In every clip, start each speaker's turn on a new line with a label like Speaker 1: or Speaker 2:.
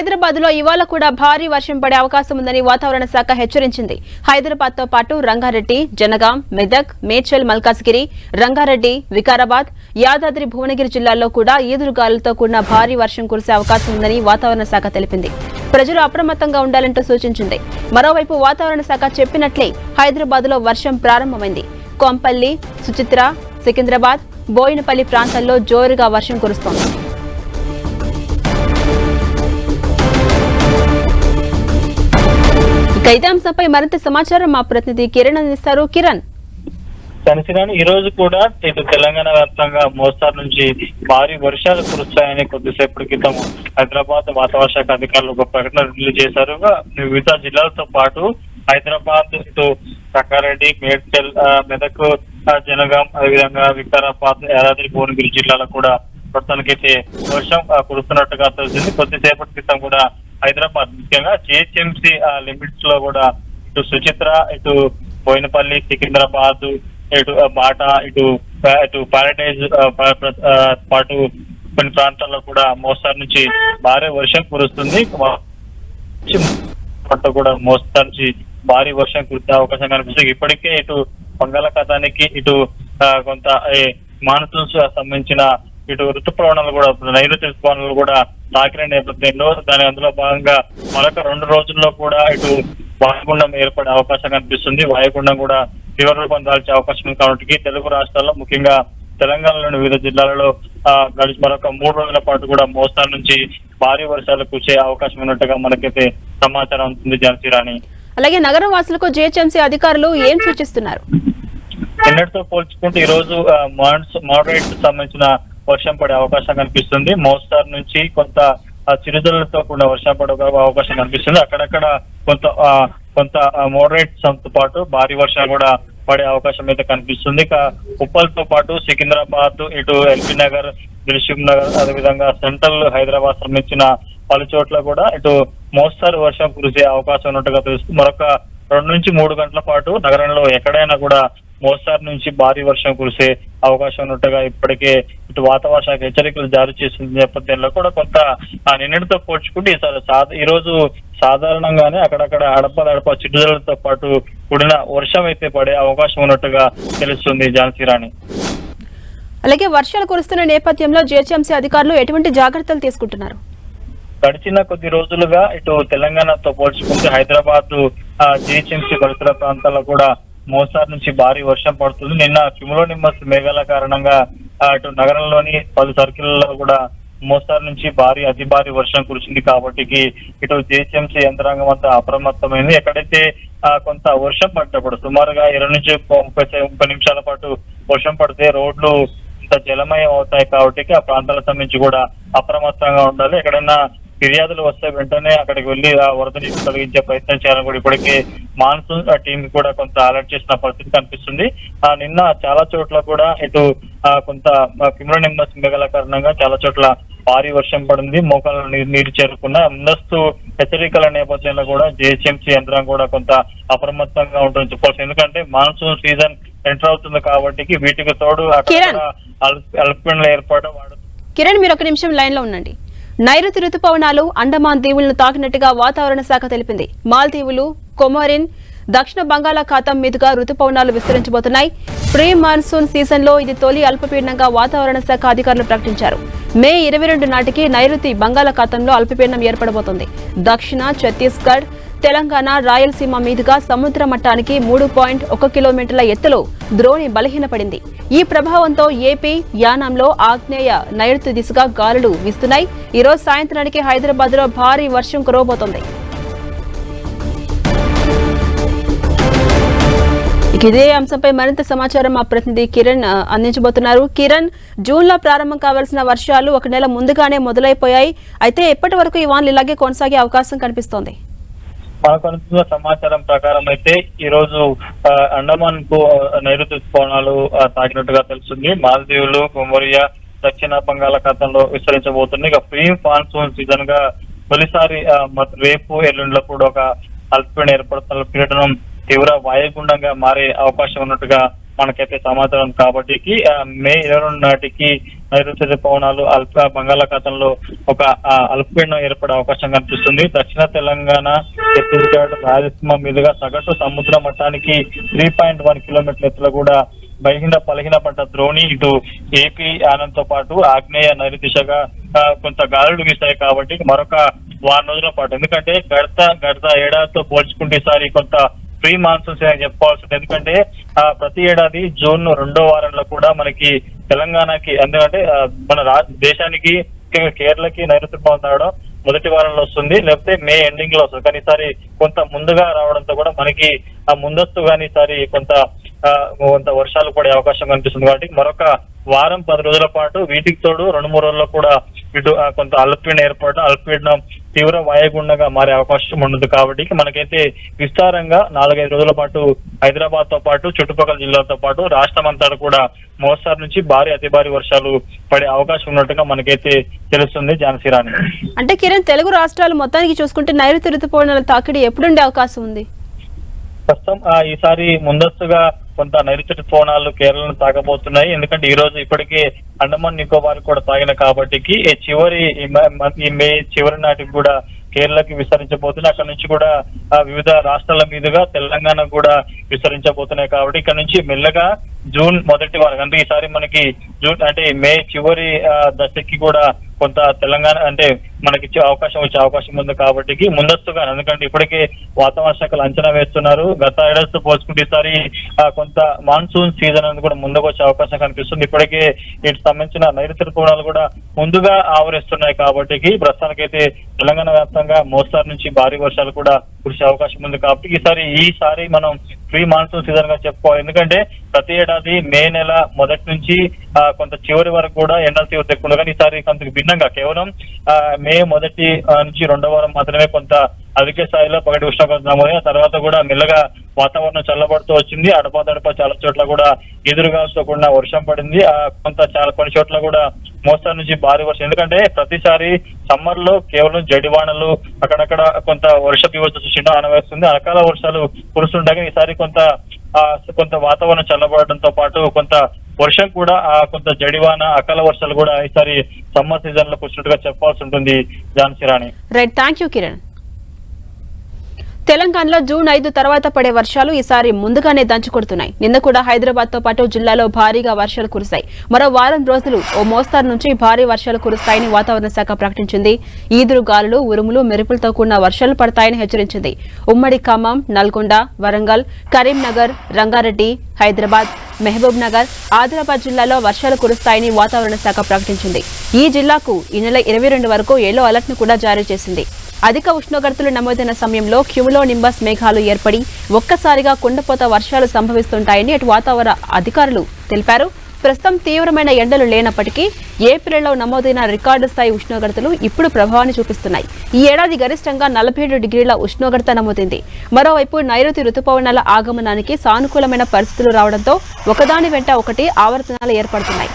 Speaker 1: హైదరాబాద్లో ఇవాళ కూడా భారీ వర్షం పడే అవకాశం ఉందని వాతావరణ శాఖ హెచ్చరించింది. హైదరాబాద్తో పాటు రంగారెడ్డి జనగాం మెదక్ మేడ్చల్ మల్కాజ్గిరి రంగారెడ్డి వికారాబాద్ యాదాద్రి భువనగిరి జిల్లాల్లో కూడా ఈదురుగాలులతో కూడిన భారీ వర్షం కురిసే అవకాశం ఉందని వాతావరణ శాఖ తెలిపింది. ప్రజలు అప్రమత్తంగా ఉండాలంటూ సూచించింది. మరోవైపు వాతావరణ శాఖ చెప్పినట్లే హైదరాబాద్లో వర్షం ప్రారంభమైంది. కొంపల్లి సుచిత్ర సికింద్రాబాద్ బోయినపల్లి ప్రాంతాల్లో జోరుగా వర్షం కురుస్తోంది. ఇక అంశంపై మరింత సమాచారం మా ప్రతినిధి కిరణ్ అందిస్తారు. కిరణ్.
Speaker 2: శనిశిరాని ఈ రోజు కూడా ఇటు తెలంగాణ వ్యాప్తంగా మోస్తారు నుంచి భారీ వర్షాలు కురుస్తాయని కొద్దిసేపటి క్రితం హైదరాబాద్ వాతావరణ శాఖ అధికారులు ఒక ప్రకటన రిలీజ్ చేశారు. వివిధ జిల్లాలతో పాటు హైదరాబాద్ ఇటు రంగారెడ్డి మేడ్చల్ మెదక్ జనగాం అదేవిధంగా వికారాబాద్ యాదాద్రి భువనగిరి జిల్లాలో కూడా ప్రస్తుతానికైతే వర్షం కురుస్తున్నట్టుగా తెలిసింది కొద్దిసేపటి క్రితం కూడా హైదరాబాద్ ముఖ్యంగా జిహెచ్ఎంసీ లిమిట్స్లో కూడా ఇటు సుచిత్ర ఇటు బోయినపల్లి సికింద్రాబాద్ ఇటు బాట బాటా ఇటు ఇటు ప్యారడైజ్ పాటు కొన్ని ప్రాంతాల్లో కూడా మోస్తారు నుంచి భారీ వర్షం కురుస్తుంది. పంట కూడా మోస్తారు నుంచి భారీ వర్షం కురిసే అవకాశం కనిపిస్తుంది. ఇప్పటికే ఇటు బంగాళాఖాతానికి ఇటు కొంత మాన్సూన్స్ సంబంధించిన ఇటు ఋతుపవనాలు కూడా నైరుతి ఋతుపవనాలు కూడా తాకిన నేపథ్యంలో దాని అందులో భాగంగా మరొక రెండు రోజుల్లో కూడా ఇటు వాయుగుండం ఏర్పడే అవకాశం కనిపిస్తుంది. వాయుగుండం కూడా తీవ్ర రూపం దాల్చే అవకాశం కాబట్టి తెలుగు రాష్ట్రాల్లో ముఖ్యంగా తెలంగాణలోని వివిధ జిల్లాలలో గడిచి మరొక మూడు రోజుల పాటు కూడా మోస్తారు నుంచి భారీ వర్షాలు కురిసే అవకాశం ఉన్నట్టుగా మనకైతే సమాచారం ఉంటుంది జనసీరాని
Speaker 1: అలాగే నగర వాసులకు జిహెచ్ఎంసీ అధికారులు ఏం సూచిస్తున్నారు?
Speaker 2: నిన్నటితో పోల్చుకుంటే ఈ రోజు మోడరేట్ సంబంధించిన వర్షం పడే అవకాశం కనిపిస్తుంది. మోస్తారు నుంచి కొంత ఆ, కూడిన వర్షం పడే అవకాశం కనిపిస్తుంది. అక్కడక్కడ కొంత కొంత మోడరేట్ సంతో పాటు భారీ వర్షం కూడా పడే అవకాశం అయితే కనిపిస్తుంది. ఇక ఉప్పల్తో పాటు సికింద్రాబాద్ ఇటు ఎల్బీ నగర్ దిల్సుఖ్ నగర్ అదేవిధంగా సెంట్రల్ హైదరాబాద్ సంబంధించిన పలు చోట్ల కూడా ఇటు మోస్తారు వర్షం కురిసే అవకాశం ఉన్నట్టుగా తెలుస్తుంది. మరొక రెండు నుంచి మూడు గంటల పాటు నగరంలో ఎక్కడైనా కూడా మోస్తారు నుంచి భారీ వర్షం కురిసే అవకాశం ఉన్నట్టుగా ఇప్పటికే ఇటు వాతావరణ శాఖ హెచ్చరికలు జారీ చేసిన నేపథ్యంలో కూడా కొంత ఆ నిన్నటితో పోల్చుకుంటే ఈసారి ఈ రోజు సాధారణంగానే అక్కడక్కడ అడపదడప చిట్టుదలతో పాటు కూడిన వర్షం అయితే పడే అవకాశం ఉన్నట్టుగా తెలుస్తుంది ఝాన్సీ రాణి.
Speaker 1: అలాగే వర్షాలు కురుస్తున్న నేపథ్యంలో జిహెచ్ఎంసీ అధికారులు ఎటువంటి జాగ్రత్తలు తీసుకుంటున్నారు?
Speaker 2: గడిచిన కొద్ది రోజులుగా ఇటు తెలంగాణతో పోల్చుకుంటే హైదరాబాద్ జిహెచ్ఎంసీ పరిసర ప్రాంతాల్లో కూడా మోస్తారు నుంచి భారీ వర్షం పడుతుంది. నిన్న క్యుములో నిమ్మస్ మేఘాల కారణంగా అటు నగరంలోని పలు సర్కిల్లో కూడా మోస్తారు నుంచి భారీ అతి భారీ వర్షం కురిసింది కాబట్టి ఇటు జేసీఎంసీ యంత్రాంగం అంతా అప్రమత్తమైంది. ఎక్కడైతే కొంత వర్షం పడ్డప్పుడు సుమారుగా ఇరవై నుంచి ముప్పై ముప్పై నిమిషాల పాటు వర్షం పడితే రోడ్లు ఇంత జలమయం అవుతాయి కాబట్టి ఆ ప్రాంతాలకు సంబంధించి కూడా అప్రమత్తంగా ఉండాలి. ఎక్కడైనా ఫిర్యాదులు వస్తే వెంటనే అక్కడికి వెళ్ళి ఆ వరద నీటి తొలగించే ప్రయత్నం చేయాలని కూడా ఇప్పటికే మాన్సూన్ టీం కూడా కొంత అలర్ట్ చేసిన పరిస్థితి కనిపిస్తుంది. ఆ నిన్న చాలా చోట్ల కూడా ఇటు కొంత కిమ్ర నిమ్మస్ మిగల కారణంగా చాలా చోట్ల భారీ వర్షం పడింది. మోకాళ్ళ నీరు నీరు చేరుకున్న ముందస్తు హెచ్చరికల నేపథ్యంలో కూడా జేహెచ్ఎంసీ యంత్రం కూడా కొంత అప్రమత్తంగా ఉంటుంది చెప్పాల్సి ఎందుకంటే మాన్సూన్ సీజన్ ఎంటర్ అవుతుంది కాబట్టి వీటికి తోడు. అక్కడ అల్పండ్ల ఏర్పడడం వాడు
Speaker 1: కిరణ్ మీరు ఒక నిమిషం లైన్లో ఉండండి. నైరుతి రుతుపవనాలు అండమాన్ దీవులను తాకినట్టుగా వాతావరణ శాఖ తెలిపింది. మాల్దీవులు కొమరిన్ దక్షిణ బంగాళాఖాతం మీదుగా రుతుపవనాలు విస్తరించబోతున్నాయి. ప్రీ మాన్సూన్ సీజన్లో ఇది తొలి అల్పపీడనంగా వాతావరణ శాఖ అధికారులు ప్రకటించారు. మే ఇరవై రెండు నాటికి నైరుతి బంగాళాఖాతంలో అల్పపీడనం ఏర్పడబోతోంది. దక్షిణ ఛత్తీస్గఢ్ తెలంగాణ రాయలసీమ మీదుగా సముద్ర మట్టానికి మూడు పాయింట్ ఒక కిలోమీటర్ల ఎత్తులో ద్రోణి బలహీనపడింది. ఈ ప్రభావంతో ఏపీ యానాంలో ఆగ్నేయ నైరుతి దిశగా గాలులు వీస్తున్నాయి. ఈరోజు సాయంత్రానికి హైదరాబాద్లో భారీ వర్షం కురవబోతోంది. ఇదే అంశంపై మరింత సమాచారం మా ప్రతినిధి కిరణ్ అందించబోతున్నారు. కిరణ్ జూన్లో ప్రారంభం కావాల్సిన వర్షాలు ఒక నెల ముందుగానే మొదలైపోయాయి. అయితే ఎప్పటి వరకు ఈ వానలు ఇలాగే కొనసాగే అవకాశం కనిపిస్తోంది?
Speaker 2: మనకు అనుకున్న సమాచారం ప్రకారం అయితే ఈ రోజు ఆ, అండమాన్కు నైరుతి కోణాలు తాకినట్టుగా తెలుస్తుంది. మాల్దీవులు కొమరియా దక్షిణ బంగాళాఖాతంలో విస్తరించబోతుంది. ఇక ప్రీ మాన్సూన్ సీజన్గా తొలిసారి రేపు ఎల్లుండిలో కూడా ఒక అల్పపీడనం ఏర్పడుతున్న పీడనం తీవ్ర వాయుగుండంగా మారే అవకాశం ఉన్నట్టుగా మనకైతే సమాచారం కాబట్టి మే ఇరవై రెండు నాటికి నైరుతి పవనాలు అల్ప బంగాళాఖాతంలో ఒక అల్పపీడనం ఏర్పడే అవకాశం కనిపిస్తుంది. దక్షిణ తెలంగాణ ఛత్తీస్గఢ్ రాయలసీమ మీదుగా సగటు సముద్ర మట్టానికి త్రీ పాయింట్ వన్ కిలోమీటర్ల ఎత్తులో కూడా బలహీన బలహీన పడ్డ ద్రోణి ఇటు ఏపీ ఆనంద్తో పాటు ఆగ్నేయ నైరుతి దిశగా కొంత గాలులు వీస్తాయి కాబట్టి మరొక వారం రోజుల పాటు. ఎందుకంటే గడత గడత ఏడాదితో పోల్చుకుంటే ఈసారి కొంత ప్రీ మాన్సూన్స్ అని చెప్పుకోవాల్సింది ఎందుకంటే ఆ, ప్రతి ఏడాది జూన్ రెండో వారంలో కూడా మనకి తెలంగాణకి ఎందుకంటే మన దేశానికి ముఖ్యంగా కేరళకి నైరుతి పవన్ రావడం మొదటి వారంలో వస్తుంది. లేకపోతే మే ఎండింగ్లో వస్తుంది. కానీ ఈసారి కొంత ముందుగా రావడంతో కూడా మనకి ఆ ముందస్తు కానీ ఈసారి కొంత ఆ, కొంత వర్షాలు పడే అవకాశం కనిపిస్తుంది. కాబట్టి మరొక వారం పది రోజుల పాటు వీటికి తోడు రెండు మూడు రోజుల్లో కూడా ఇటు కొంత అల్పపీడనం ఏర్పడడం అల్పీడనం తీవ్ర వాయుగుండంగా మారే అవకాశం ఉండదు కాబట్టి మనకైతే విస్తారంగా నాలుగైదు రోజుల పాటు హైదరాబాద్తో పాటు చుట్టుపక్కల జిల్లాలతో పాటు రాష్ట్రం అంతా కూడా మోస్తారు నుంచి భారీ అతి భారీ వర్షాలు పడే అవకాశం ఉన్నట్టుగా మనకైతే తెలుస్తుంది ఝాన్సీ రాణి
Speaker 1: అంటే కిరణ్ తెలుగు రాష్ట్రాలు మొత్తానికి చూసుకుంటే నైరుతి ఋతుపవనాల తాకిడి ఎప్పుడుండే అవకాశం ఉంది?
Speaker 2: ప్రస్తుతం ఆ, ఈసారి ముందస్తుగా కొంత నైరుతి ఋతుపవనాలు కేరళను తాగబోతున్నాయి ఎందుకంటే ఈ రోజు ఇప్పటికే అండమాన్ నికోబార్ కూడా తాగిన కాబట్టికి ఈ చివరి ఈ మే చివరి నాటికి కూడా కేరళకి విస్తరించబోతున్నాయి. అక్కడ నుంచి కూడా ఆ, వివిధ రాష్ట్రాల మీదుగా తెలంగాణ కూడా విస్తరించబోతున్నాయి కాబట్టి ఇక్కడ నుంచి మెల్లగా జూన్ మొదటి వారం అంటే ఈసారి మనకి జూన్ అంటే మే చివరి దశకి కూడా కొంత తెలంగాణ అంటే మనకి ఇచ్చే అవకాశం వచ్చే అవకాశం ఉంది కాబట్టి ముందస్తుగా ఎందుకంటే ఇప్పటికే వాతావరణ శాఖలు అంచనా వేస్తున్నారు. గత ఏడాదితో పోల్చుకుంటే ఈసారి కొంత మాన్సూన్ సీజన్ అనేది కూడా ముందుకు వచ్చే అవకాశం కనిపిస్తుంది. ఇప్పటికే వీటికి సంబంధించిన నైరుతి ఋతుపవనాలు కూడా ముందుగా ఆవరిస్తున్నాయి కాబట్టి ప్రస్తుతానికైతే తెలంగాణ వ్యాప్తంగా మోస్తారు నుంచి భారీ వర్షాలు కూడా కురిసే అవకాశం ఉంది కాబట్టి ఈసారి ఈసారి మనం ప్రీ మాన్సూన్ సీజన్గా చెప్పుకోవాలి. ఎందుకంటే ప్రతి ఏడాది మే నెల మొదటి నుంచి ఆ, కొంత చివరి వరకు కూడా ఎండల తీవ్రత ఎక్కువ కానీ ఈసారి కొంత భిన్నంగా కేవలం ఆ, మే మొదటి నుంచి రెండో వారం మాత్రమే కొంత అధిక స్థాయిలో పగటి ఉష్ణోగ్రత నమోదైన తర్వాత కూడా మెల్లగా వాతావరణం చల్లబడుతూ వచ్చింది. అడపాదడప చాలా చోట్ల కూడా ఎదురుగాలుతో కూడిన వర్షం పడింది. ఆ, కొంత చాలా కొన్ని చోట్ల కూడా మోస్తారు నుంచి భారీ వర్షం. ఎందుకంటే ప్రతిసారి సమ్మర్లో కేవలం జడివానలు అక్కడక్కడ కొంత వర్ష వ్యవస్థ సృష్టించడం ఆనవేస్తుంది. అకాల వర్షాలు కురుస్తుండగా ఈసారి కొంత కొంత వాతావరణం చల్లబడడంతో పాటు కొంత వర్షం కూడా ఆ కొంత జడివాన అకాల వర్షాలు కూడా ఈసారి సమ్మర్ సీజన్లో కూర్చున్నట్టుగా చెప్పాల్సి ఉంటుంది. Jhansi Rani.
Speaker 1: Right thank you Kiran. తెలంగాణలో జూన్ ఐదు తర్వాత పడే వర్షాలు ఈసారి ముందుగానే దంచుకొడుతున్నాయి. నిన్న కూడా హైదరాబాద్తో పాటు జిల్లాలో భారీగా వర్షాలు కురిశాయి. మరో వారం రోజులు ఓ మోస్తారు నుంచి భారీ వర్షాలు కురుస్తాయని వాతావరణ శాఖ ప్రకటించింది. ఈదురు గాలులు ఉరుములు మెరుపులతో కూడిన వర్షాలు పడతాయని హెచ్చరించింది. ఉమ్మడి ఖమ్మం నల్గొండ వరంగల్ కరీంనగర్ రంగారెడ్డి హైదరాబాద్ మహబూబ్ నగర్ ఆదిలాబాద్ జిల్లాలో వర్షాలు కురుస్తాయని వాతావరణ శాఖ ప్రకటించింది. ఈ జిల్లాకు ఈ నెల ఇరవై రెండు వరకు ఎల్లో అలర్ట్ను కూడా జారీ చేసింది. అధిక ఉష్ణోగ్రతలు నమోదైన సమయంలో క్యూములో నింబస్ మేఘాలు ఏర్పడి ఒక్కసారిగా కుండపోత వర్షాలు సంభవిస్తుంటాయని అటు వాతావరణ అధికారులు తెలిపారు. ప్రస్తుతం తీవ్రమైన ఎండలు లేనప్పటికీ ఏప్రిల్లో నమోదైన రికార్డు స్థాయి ఉష్ణోగ్రతలు ఇప్పుడు ప్రభావాన్ని చూపిస్తున్నాయి. ఈ ఏడాది గరిష్టంగా నలభై ఏడు డిగ్రీల ఉష్ణోగ్రత నమోదైంది. మరోవైపు నైరుతి రుతుపవనాల ఆగమనానికి సానుకూలమైన పరిస్థితులు రావడంతో ఒకదాని వెంట ఒకటి ఆవర్తనాలు ఏర్పడుతున్నాయి.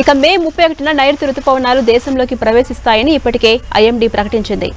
Speaker 1: ఇక మే ముప్పై ఒకటిన నైరుతి రుతుపవనాలు దేశంలోకి ప్రవేశిస్తాయని ఇప్పటికే ఐఎండీ ప్రకటించింది.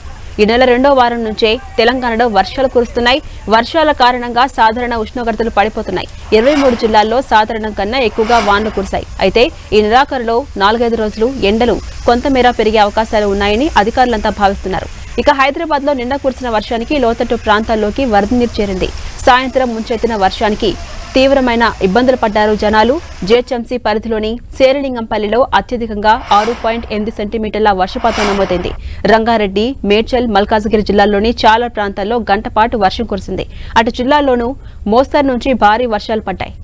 Speaker 1: ఈ నెల రెండో వారం నుంచే తెలంగాణలో వర్షాలు కురుస్తున్నాయి. వర్షాల కారణంగా సాధారణ ఉష్ణోగ్రతలు పడిపోతున్నాయి. ఇరవై మూడు జిల్లాల్లో సాధారణం కన్నా ఎక్కువగా వానలు కురిశాయి. అయితే ఈ నెలాఖరులో నాలుగైదు రోజులు ఎండలు కొంతమేర పెరిగే అవకాశాలు ఉన్నాయని అధికారులంతా భావిస్తున్నారు. ఇక హైదరాబాద్లో నిన్న కురిసిన వర్షానికి లోతట్టు ప్రాంతాల్లోకి వరద నీరు చేరింది. సాయంత్రం ముంచెత్తిన వర్షానికి తీవ్రమైన ఇబ్బందులు పడ్డారు జనాలు. జేహెచ్ఎంసీ పరిధిలోని శేరిలింగంపల్లిలో అత్యధికంగా ఆరు పాయింట్ ఎనిమిది సెంటీమీటర్ల వర్షపాతం నమోదైంది. రంగారెడ్డి మేడ్చల్ మల్కాజ్గిరి జిల్లాల్లోని చాలా ప్రాంతాల్లో గంటపాటు వర్షం కురిసింది. అటు జిల్లాల్లోనూ మోస్తరు నుంచి భారీ వర్షాలు పడ్డాయి.